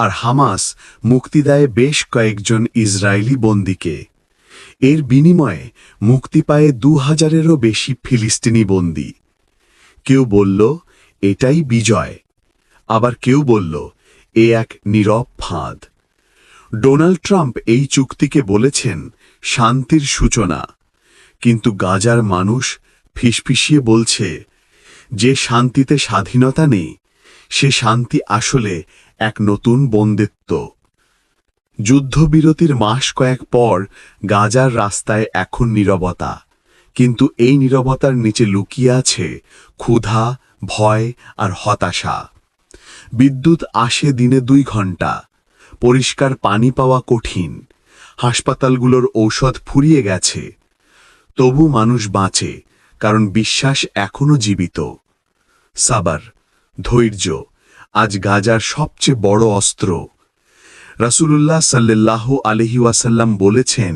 আর Hamas মুক্তি দেয় বেশ কয়েকজন ইসরায়েলি বন্দীকে। এর বিনিময়ে মুক্তি পায় দু হাজারেরও বেশি ফিলিস্তিনি বন্দী। কেউ বলল, এটাই বিজয়। আবার কেউ বলল, এ এক নীরব ফাঁদ। ডোনাল্ড ট্রাম্প এই চুক্তিকে বলেছেন শান্তির সূচনা। কিন্তু গাজার মানুষ ফিসফিসিয়ে বলছে, যে শান্তিতে স্বাধীনতা নেই, সে শান্তি আসলে এক নতুন বন্দিত্ব। যুদ্ধবিরতির মাস কয়েক পর গাজার রাস্তায় এখন নীরবতা। কিন্তু এই নীরবতার নিচে লুকিয়ে আছে ক্ষুধা, ভয় আর হতাশা। বিদ্যুৎ আসে দিনে দুই ঘণ্টা পরিষ্কার পানি পাওয়া কঠিন। হাসপাতালগুলোর ঔষধ ফুরিয়ে গেছে। তবু মানুষ বাঁচে, কারণ বিশ্বাস এখনও জীবিত। সাবার, ধৈর্য। আজ গাজার সবচেয়ে বড় অস্ত্র। রাসূলুল্লাহ সাল্লাহ আলহিউসাল্লাম বলেছেন